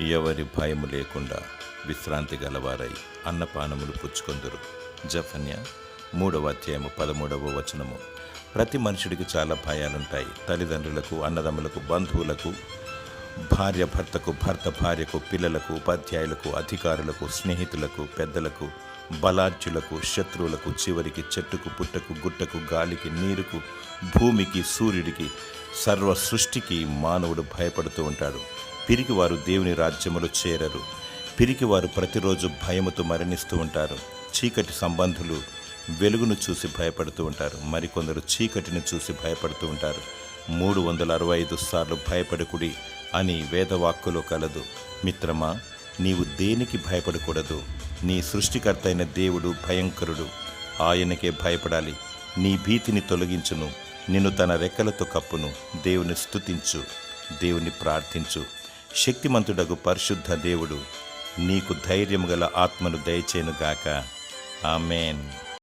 ఎవరి భయము లేకుండా విశ్రాంతి గలవారై అన్నపానములు పుచ్చుకొందురు. జఫన్య మూడవ అధ్యాయము పదమూడవ వచనము. ప్రతి మనుషుడికి చాలా భయాలుంటాయి. తల్లిదండ్రులకు అన్నదమ్ములకు బంధువులకు భార్య భర్తకు భర్త భార్యకు పిల్లలకు ఉపాధ్యాయులకు అధికారులకు స్నేహితులకు పెద్దలకు బలార్జులకు శత్రువులకు చివరికి చెట్టుకు పుట్టకు గుట్టకు గాలికి నీరుకు భూమికి సూర్యుడికి సర్వ సృష్టికి మానవుడు భయపడుతూ ఉంటాడు. పిరికివారు దేవుని రాజ్యములో చేరరు. పిరికివారు ప్రతిరోజు భయముతో మరణిస్తూ ఉంటారు. చీకటి సంబంధులు వెలుగును చూసి భయపడుతూ ఉంటారు. మరికొందరు చీకటిని చూసి భయపడుతూ ఉంటారు. మూడు వందల అరవై ఐదు సార్లు భయపడకుడి అని వేదవాక్కులో కలదు. మిత్రమా నీవు దేనికి భయపడకూడదు? నీ సృష్టికర్త అయిన దేవుడు భయంకరుడు. ఆయనకే భయపడాలి. నీ భీతిని తొలగించును. నిన్ను తన రెక్కలతో కప్పును. దేవుని స్తుతించు. దేవుని ప్రార్థించు. శక్తిమంతుడగు పరిశుద్ధ దేవుడు. నీకు ధైర్యము గల ఆత్మను దయచేనుగాక ఆమెన్.